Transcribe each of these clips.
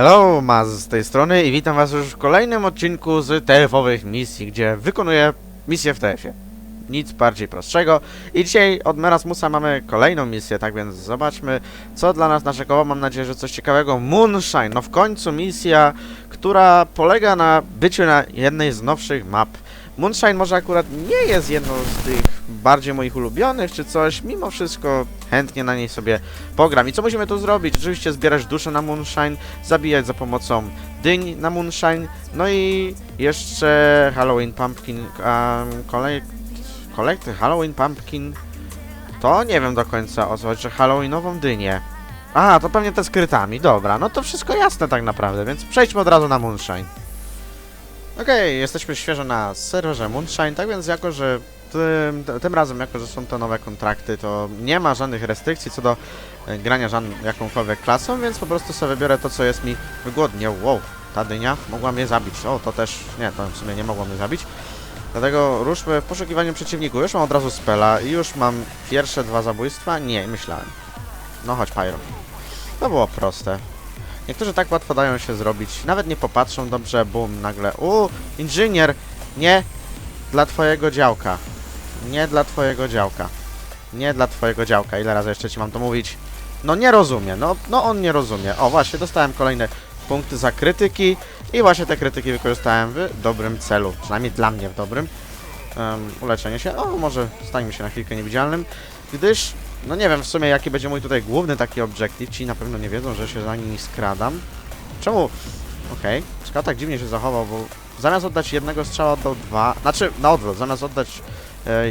Hello, Maz z tej strony i witam was już w kolejnym odcinku z TF-owych misji, gdzie wykonuję misję w TF-ie. Nic bardziej prostszego. I dzisiaj od Merasmusa mamy kolejną misję, tak więc zobaczmy, co dla nas naszego. Mam nadzieję, że coś ciekawego. Moonshine, no w końcu misja, która polega na byciu na jednej z nowszych map. Moonshine może akurat nie jest jedną z tych bardziej moich ulubionych czy coś, mimo wszystko chętnie na niej sobie pogram. I co musimy tu zrobić? Oczywiście zbierać dusze na Moonshine, zabijać za pomocą dyń na Moonshine, no i jeszcze Halloween Pumpkin, um, kolej, kolekty Halloween Pumpkin, to nie wiem do końca o co chodzi, że Halloweenową dynię. A, to pewnie te z krytami, dobra, no to wszystko jasne tak naprawdę, więc przejdźmy od razu na Moonshine. Okej, jesteśmy świeżo na serwerze Moonshine, tak więc jako, że tym, tym razem, jako że są to nowe kontrakty, to nie ma żadnych restrykcji co do e, grania żadną jakąkolwiek klasą, więc po prostu sobie wybiorę to, co jest mi wygodnie. Wow, ta dynia mogła mnie zabić. O, to też, nie, to w sumie nie mogła mnie zabić. Dlatego ruszmy w poszukiwaniu przeciwników. Już mam od razu spela i już mam pierwsze dwa zabójstwa. Nie, myślałem. No chodź, Pyro. To było proste. Niektórzy tak łatwo dają się zrobić. Nawet nie popatrzą dobrze, bum, nagle. U, inżynier! Nie dla twojego działka. Nie dla twojego działka. Nie dla twojego działka. Ile razy jeszcze ci mam to mówić? No nie rozumie. No, no on nie rozumie. O właśnie, dostałem kolejne punkty za krytyki i właśnie te krytyki wykorzystałem w dobrym celu. Przynajmniej dla mnie w dobrym. Um, uleczenie się. O, może stańmy się na chwilkę niewidzialnym. Gdyż, no nie wiem w sumie jaki będzie mój tutaj główny taki obiektyw. Ci na pewno nie wiedzą, że się za nimi skradam. Czemu? Okej. Okay. tak dziwnie się zachował, bo zamiast oddać jednego strzała oddał dwa. Znaczy, na odwrót, zamiast oddać e,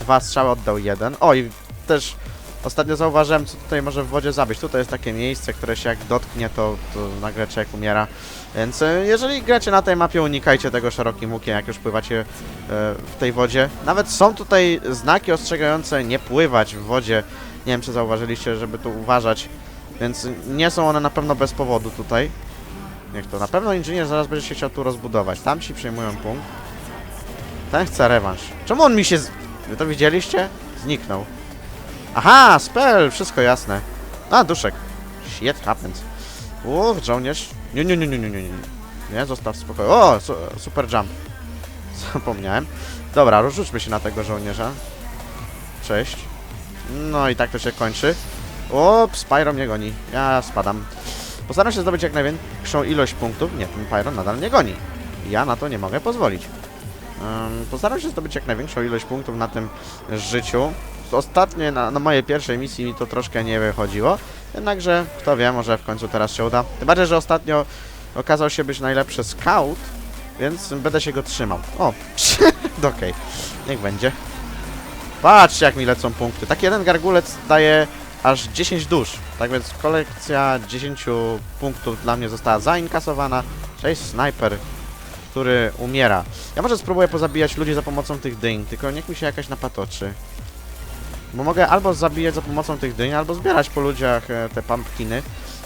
dwa strzały oddał jeden. O i też ostatnio zauważyłem, co tutaj może w wodzie zabić. Tutaj jest takie miejsce, które się jak dotknie, to, to nagle człowiek umiera. Więc e, jeżeli gracie na tej mapie, unikajcie tego szerokim łukiem, jak już pływacie e, w tej wodzie. Nawet są tutaj znaki ostrzegające nie pływać w wodzie. Nie wiem, czy zauważyliście, żeby tu uważać. Więc nie są one na pewno bez powodu tutaj. Niech to. Na pewno inżynier zaraz będzie się chciał tu rozbudować. Tam ci przejmują punkt. Ten chce rewanż. Czemu on mi się... Z... Wy to widzieliście? Zniknął. Aha, spell! Wszystko jasne. A, duszek. Shit happens. Uff, żołnierz. Nie, nie, nie, nie, nie, nie, nie. Nie, zostaw spokój. O, su super jump. Zapomniałem. Dobra, rozrzućmy się na tego żołnierza. Cześć. No i tak to się kończy. O, Spyro mnie goni. Ja spadam. Postaram się zdobyć jak największą ilość punktów. Nie, ten Pyro nadal mnie goni. Ja na to nie mogę pozwolić. Um, postaram się zdobyć jak największą ilość punktów na tym życiu. Ostatnio na, na mojej pierwszej misji mi to troszkę nie wychodziło. Jednakże, kto wie, może w końcu teraz się uda. Tym bardziej, że ostatnio okazał się być najlepszy scout, więc będę się go trzymał. O, okej, okay. niech będzie. Patrzcie jak mi lecą punkty. Taki jeden gargulec daje aż 10 dusz. Tak więc kolekcja 10 punktów dla mnie została zainkasowana. Cześć, snajper, który umiera. Ja może spróbuję pozabijać ludzi za pomocą tych dyń, tylko niech mi się jakaś napatoczy. Bo mogę albo zabijać za pomocą tych dyń, albo zbierać po ludziach e, te pumpkiny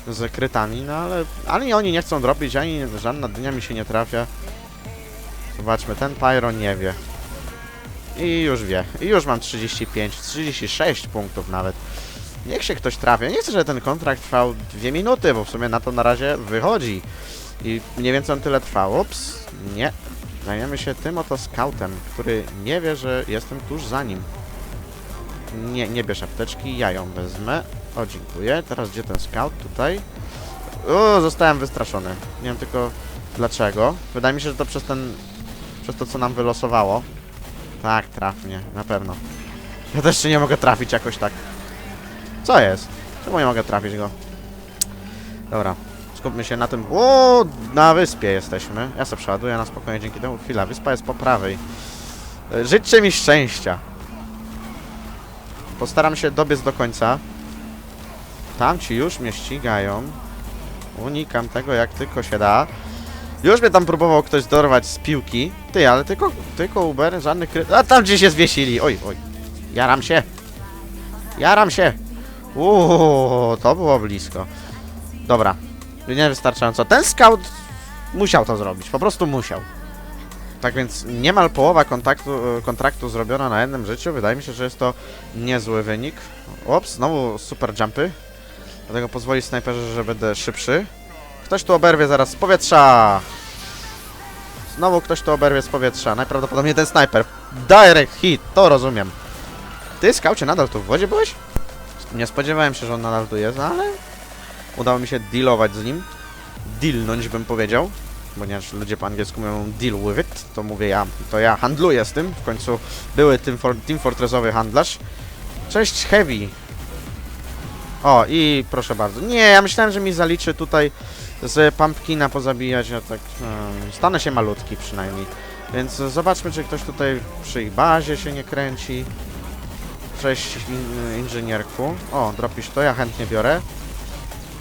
z krytami, no ale ani oni nie chcą dropić, ani żadna dynia mi się nie trafia. Zobaczmy, ten Pyro nie wie. I już wie. I już mam 35, 36 punktów nawet. Niech się ktoś trafia. Nie chcę, żeby ten kontrakt trwał 2 minuty, bo w sumie na to na razie wychodzi. I mniej więcej on tyle trwał. Ups, nie. Zajmiemy się tym oto scoutem, który nie wie, że jestem tuż za nim. Nie, nie bierz apteczki, ja ją wezmę. O, dziękuję. Teraz gdzie ten scout? Tutaj. O, zostałem wystraszony. Nie wiem tylko dlaczego. Wydaje mi się, że to przez ten... Przez to, co nam wylosowało. Tak, traf mnie, na pewno. Ja też się nie mogę trafić jakoś tak. Co jest? Czemu nie mogę trafić go? Dobra, skupmy się na tym... O, na wyspie jesteśmy. Ja sobie przeładuję na spokojnie dzięki temu. Chwila, wyspa jest po prawej. Życzcie mi szczęścia. Postaram się dobiec do końca. Tamci już mnie ścigają. Unikam tego jak tylko się da. Już mnie tam próbował ktoś dorwać z piłki. Ty, ale tylko, tylko Uber, żadnych kry... A tam gdzieś się zwiesili. Oj, oj. Jaram się. Jaram się. Uuu, to było blisko. Dobra. Niewystarczająco. Ten scout musiał to zrobić. Po prostu musiał. Tak więc niemal połowa kontaktu, kontraktu zrobiona na jednym życiu. Wydaje mi się, że jest to niezły wynik. Ops, znowu super jumpy. Dlatego pozwoli snajperze, że będę szybszy. Ktoś tu oberwie zaraz z powietrza. Znowu ktoś tu oberwie z powietrza. Najprawdopodobniej ten snajper. Direct hit, to rozumiem. Ty, skaucie, nadal tu w wodzie byłeś? Nie spodziewałem się, że on nadal tu jest, no ale udało mi się dealować z nim. Dealnąć bym powiedział. Ponieważ ludzie po angielsku mówią deal with it, to mówię ja, to ja handluję z tym. W końcu były Team, for, team Fortressowy handlarz. Cześć Heavy. O, i proszę bardzo. Nie, ja myślałem, że mi zaliczy tutaj z Pumpkina pozabijać, a tak... hmm, stanę się malutki przynajmniej. Więc zobaczmy, czy ktoś tutaj przy ich bazie się nie kręci. Cześć in, inżynierku. O, dropisz to, ja chętnie biorę.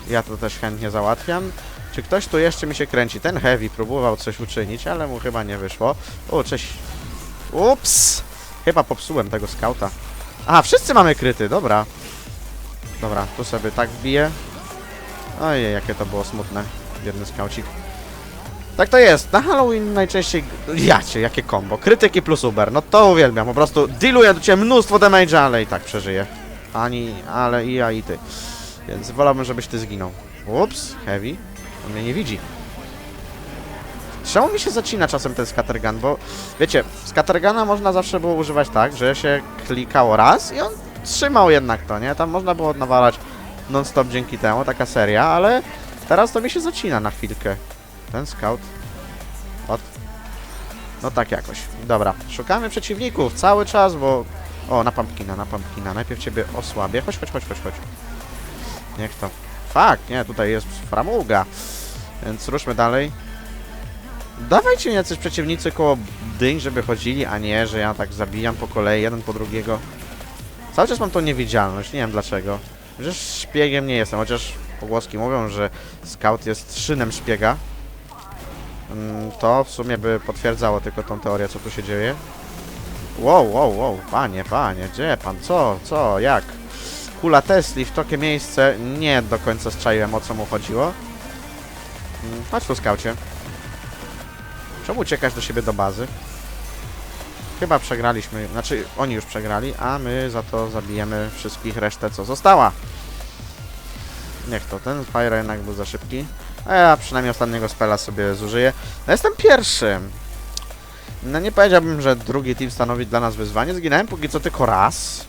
Ja to też chętnie załatwiam. Czy ktoś tu jeszcze mi się kręci? Ten Heavy próbował coś uczynić, ale mu chyba nie wyszło. O, cześć. Ups! Chyba popsułem tego skauta. Aha, wszyscy mamy kryty, dobra. Dobra, tu sobie tak wbiję. Ojej, jakie to było smutne. Biedny skaucik. Tak to jest. Na Halloween najczęściej... Jacie, jakie combo. Krytyki plus Uber. No to uwielbiam. Po prostu dealuję do ciebie mnóstwo damage'a, ale i tak przeżyję. Ani... ale i ja i ty. Więc wolałbym, żebyś ty zginął. Ups, heavy. On mnie nie widzi. Czemu mi się zacina czasem ten scattergun, bo wiecie, scatterguna można zawsze było używać tak, że się klikało raz i on trzymał jednak to, nie? Tam można było nawalać non-stop dzięki temu, taka seria, ale teraz to mi się zacina na chwilkę. Ten scout. Od. No tak jakoś. Dobra, szukamy przeciwników cały czas, bo... O, na pumpkina, na pumpkina. Najpierw ciebie osłabię. Chodź, chodź, chodź, chodź, chodź. Niech to. Fakt, nie, tutaj jest framuga. Więc ruszmy dalej. Dawajcie mi jacyś przeciwnicy koło dyń, żeby chodzili, a nie, że ja tak zabijam po kolei, jeden po drugiego. Cały czas mam tą niewidzialność, nie wiem dlaczego. Przecież szpiegiem nie jestem, chociaż pogłoski mówią, że scout jest szynem szpiega. Mm, To w sumie by potwierdzało tylko tą teorię, co tu się dzieje. Wow, wow, wow, panie, panie, gdzie pan, co, co, jak? Kula Tesli w takie miejsce, nie do końca strzaiłem o co mu chodziło. Chodź tu, skaucie. Czemu uciekasz do siebie do bazy? Chyba przegraliśmy, znaczy oni już przegrali, a my za to zabijemy wszystkich resztę, co została. Niech to, ten Fire jednak był za szybki. A ja przynajmniej ostatniego spela sobie zużyję. No jestem pierwszy. No nie powiedziałbym, że drugi team stanowi dla nas wyzwanie. Zginąłem póki co tylko raz.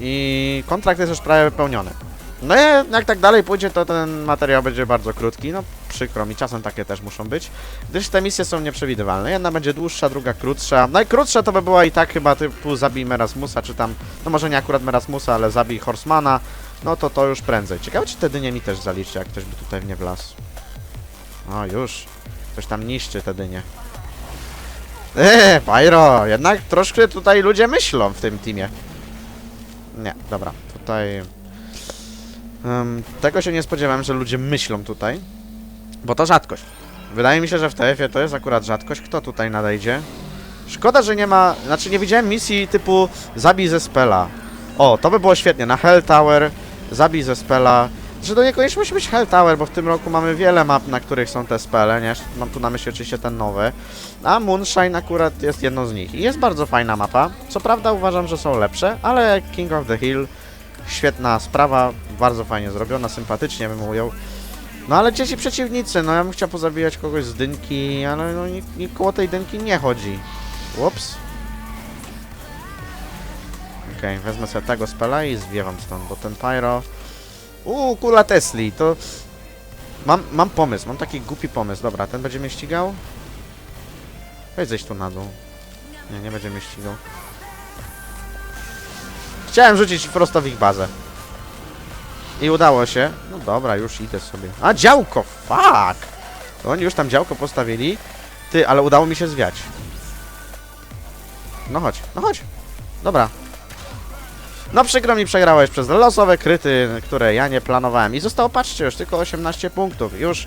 I kontrakt jest już prawie wypełniony. No jak tak dalej pójdzie, to ten materiał będzie bardzo krótki. No przykro mi, czasem takie też muszą być. Gdyż te misje są nieprzewidywalne. Jedna będzie dłuższa, druga krótsza. Najkrótsza to by była i tak chyba typu zabij Merasmusa, czy tam, no może nie akurat Merasmusa, ale zabij Horsemana. No to to już prędzej. Ciekawe, czy te dynie mi też zaliczy, jak ktoś by tutaj w nie wlazł. O, już. Ktoś tam niszczy te dynie. Eee, Pyro, jednak troszkę tutaj ludzie myślą w tym teamie. Nie, dobra, tutaj... Em, tego się nie spodziewałem, że ludzie myślą tutaj. Bo to rzadkość. Wydaje mi się, że w TF-ie to jest akurat rzadkość. Kto tutaj nadejdzie? Szkoda, że nie ma... Znaczy, nie widziałem misji typu zabij ze spela. O, to by było świetnie. Na Hell Tower zabij ze spela. Że do niekoniecznie musi być Hell Tower, bo w tym roku mamy wiele map, na których są te spele, nie? Mam tu na myśli oczywiście ten nowy. A Moonshine akurat jest jedną z nich. I jest bardzo fajna mapa. Co prawda uważam, że są lepsze, ale King of the Hill świetna sprawa, bardzo fajnie zrobiona, sympatycznie bym ujął. No ale gdzie ci przeciwnicy? No ja bym chciał pozabijać kogoś z dynki, ale no nikt, nikt koło tej dynki nie chodzi. Ups. Okej, wezmę sobie tego spela i zwiewam stąd, bo ten Pyro... Uuu, kula Tesli, to... Mam, mam pomysł, mam taki głupi pomysł. Dobra, ten będzie mnie ścigał? Weź zejść tu na dół. Nie, nie będzie mnie ścigał. Chciałem rzucić prosto w ich bazę. I udało się. No dobra, już idę sobie. A, działko! Fuck! Oni już tam działko postawili. Ty, ale udało mi się zwiać. No chodź, no chodź. Dobra. No przykro mi, przegrałeś przez losowe kryty, które ja nie planowałem. I zostało, patrzcie, już tylko 18 punktów. Już...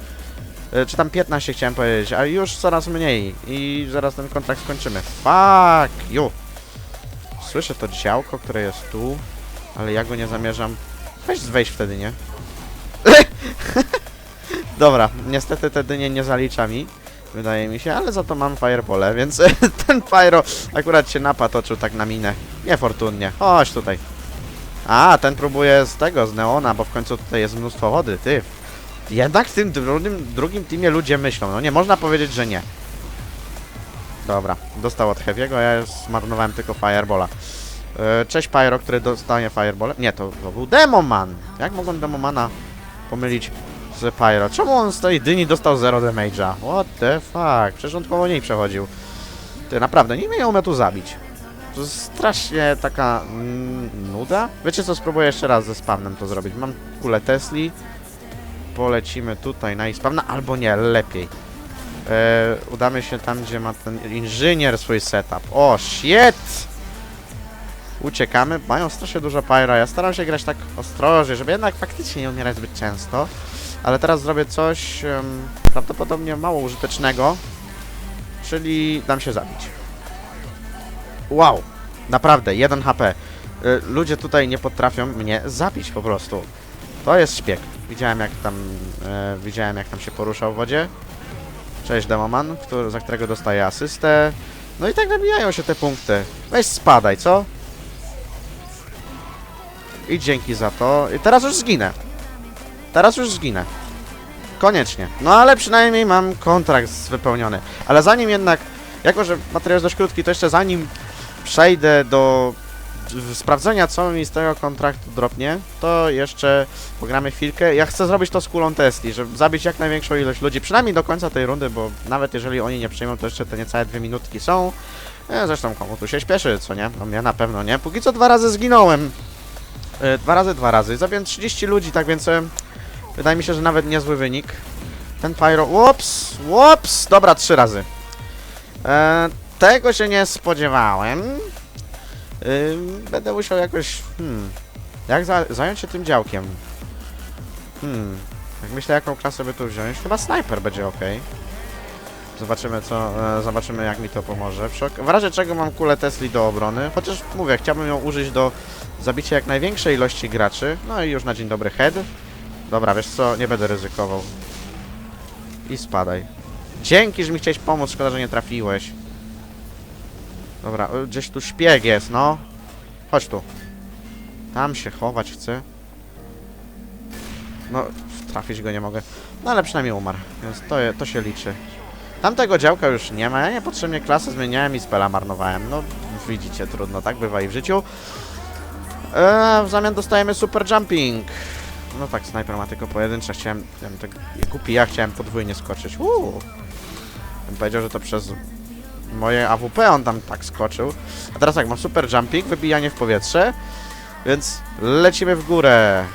y, Czy tam 15 chciałem powiedzieć, a już coraz mniej. I zaraz ten kontrakt skończymy. Fuck you. Słyszę to działko, które jest tu, ale ja go nie zamierzam. Weź wejść wtedy, nie? Dobra, niestety te dynie nie zalicza mi, wydaje mi się, ale za to mam firebole, więc ten pyro akurat się napatoczył tak na minę. Niefortunnie. Chodź tutaj. A, ten próbuje z tego, z neona, bo w końcu tutaj jest mnóstwo wody, ty. jednak w tym drugim, drugim teamie ludzie myślą. No nie można powiedzieć, że nie. Dobra, dostał od Heavy'ego, ja zmarnowałem tylko Firebola. E, Cześć Pyro, który dostaje Fireball. Nie, to, to był Demoman. Jak mogłem Demomana pomylić z Pyro? Czemu on z tej dyni dostał 0 damage'a? What the fuck? Przecież on koło niej przechodził. Ty, naprawdę, nie mnie tu zabić. To jest strasznie taka mm, nuda. Wiecie co, spróbuję jeszcze raz ze spawnem to zrobić. Mam kulę Tesli. Polecimy tutaj na ich spawna, albo nie, lepiej. E, udamy się tam, gdzie ma ten inżynier swój setup. O, shit! Uciekamy. Mają strasznie dużo pyra. Ja staram się grać tak ostrożnie, żeby jednak faktycznie nie umierać zbyt często. Ale teraz zrobię coś em, prawdopodobnie mało użytecznego. Czyli dam się zabić. Wow! Naprawdę, 1 HP. Y, Ludzie tutaj nie potrafią mnie zabić po prostu. To jest szpieg. Widziałem jak tam, e, widziałem jak tam się poruszał w wodzie. Cześć Demoman, który, za którego dostaję asystę. No i tak nabijają się te punkty. Weź spadaj, co? I dzięki za to. I teraz już zginę. Teraz już zginę. Koniecznie. No ale przynajmniej mam kontrakt wypełniony. Ale zanim jednak, jako że materiał jest dość krótki, to jeszcze zanim przejdę do sprawdzenia, co mi z tego kontraktu dropnie, to jeszcze pogramy chwilkę. Ja chcę zrobić to z kulą Tesli, żeby zabić jak największą ilość ludzi, przynajmniej do końca tej rundy, bo nawet jeżeli oni nie przyjmą, to jeszcze te niecałe dwie minutki są. E, zresztą komu tu się śpieszy, co nie? No mnie na pewno nie. Póki co dwa razy zginąłem. E, dwa razy, dwa razy. Zabiłem 30 ludzi, tak więc e, wydaje mi się, że nawet niezły wynik. Ten Pyro... Łops! Łops! Dobra, trzy razy. E, tego się nie spodziewałem. Ym, będę musiał jakoś... Hmm, jak za zająć się tym działkiem? Hmm, jak myślę jaką klasę by tu wziąć, chyba snajper będzie ok. Zobaczymy co, e, zobaczymy jak mi to pomoże. W razie czego mam kulę Tesli do obrony, chociaż mówię, chciałbym ją użyć do zabicia jak największej ilości graczy. No i już na dzień dobry head. Dobra, wiesz co, nie będę ryzykował. I spadaj. Dzięki, że mi chciałeś pomóc, szkoda, że nie trafiłeś. Dobra, y, gdzieś tu szpieg jest, no. Chodź tu. Tam się chować chcę. No, trafić go nie mogę. No ale przynajmniej umarł, więc to, je- to się liczy. Tamtego działka już nie ma, ja niepotrzebnie klasę zmieniałem i spela marnowałem. No, widzicie, trudno, tak bywa i w życiu. Eee, w zamian dostajemy super jumping. No tak, snajper ma tylko pojedyncze, chciałem, chciałem tak, głupi ja chciałem podwójnie skoczyć. Uuu. Powiedział, że to przez moje AWP on tam tak skoczył. A teraz tak, mam super jumping, wybijanie w powietrze, więc lecimy w górę.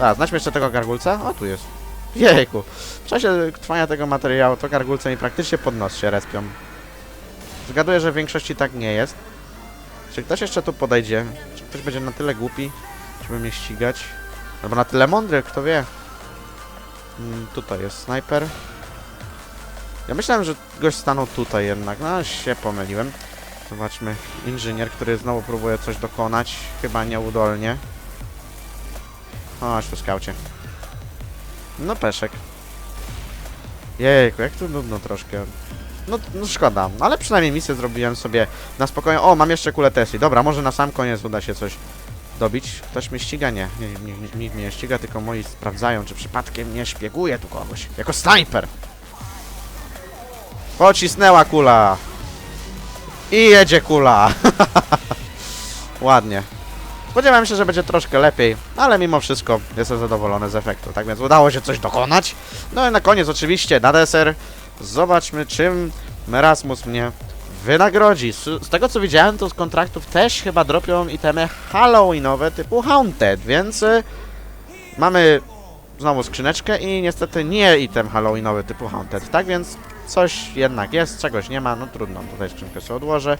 A, znajdźmy jeszcze tego gargulca? O, tu jest. Jejku. W czasie trwania tego materiału to gargulce mi praktycznie pod nos się respią. Zgaduję, że w większości tak nie jest. Czy ktoś jeszcze tu podejdzie? Czy ktoś będzie na tyle głupi, żeby mnie ścigać? Albo na tyle mądry, kto wie? Mm, tutaj jest snajper. Ja myślałem, że gość stanął tutaj jednak, no się pomyliłem. Zobaczmy, inżynier, który znowu próbuje coś dokonać, chyba nieudolnie. Chodź tu, skaucie. No peszek. Jejku, jak tu nudno troszkę. No, no szkoda, ale przynajmniej misję zrobiłem sobie na spokojnie. O, mam jeszcze kulę Tesli. Dobra, może na sam koniec uda się coś dobić. Ktoś mnie ściga? Nie, nie, nikt mnie nie ściga, tylko moi sprawdzają, czy przypadkiem nie szpieguje tu kogoś. Jako snajper! Pocisnęła kula. I jedzie kula. Ładnie. Spodziewałem się, że będzie troszkę lepiej, ale mimo wszystko jestem zadowolony z efektu. Tak więc udało się coś dokonać. No i na koniec oczywiście na deser zobaczmy czym Merasmus mnie wynagrodzi. Z, z tego co widziałem to z kontraktów też chyba dropią itemy halloweenowe typu Haunted, więc y, mamy znowu skrzyneczkę i niestety nie item halloweenowy typu Haunted. Tak więc coś jednak jest, czegoś nie ma, no trudno, tutaj skrzynkę sobie odłożę.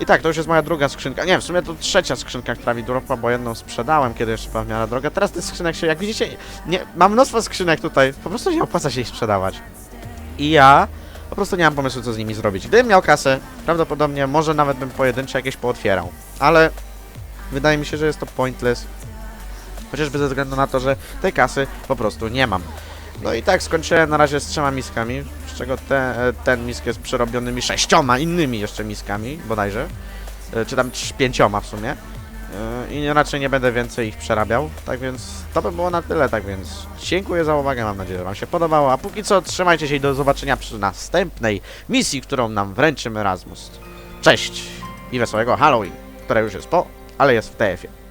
I tak, to już jest moja druga skrzynka. Nie, w sumie to trzecia skrzynka, która mi dropa, bo jedną sprzedałem, kiedy jeszcze była w miarę droga. Teraz tych skrzynek się, jak widzicie, nie, mam mnóstwo skrzynek tutaj, po prostu nie opłaca się ich sprzedawać. I ja po prostu nie mam pomysłu, co z nimi zrobić. Gdybym miał kasę, prawdopodobnie może nawet bym pojedyncze jakieś pootwierał. Ale wydaje mi się, że jest to pointless. Chociażby ze względu na to, że tej kasy po prostu nie mam. No i tak skończyłem na razie z trzema miskami, czego te, e, ten misk jest przerobionymi sześcioma innymi jeszcze miskami, bodajże. E, Czy tam pięcioma w sumie. Yy, I raczej nie będę więcej ich przerabiał. Tak więc to by było na tyle. Tak więc dziękuję za uwagę. Mam nadzieję, że Wam się podobało. A póki co trzymajcie się i do zobaczenia przy następnej misji, którą nam wręczymy Erasmus. Cześć i wesołego Halloween, które już jest po, ale jest w TF-ie.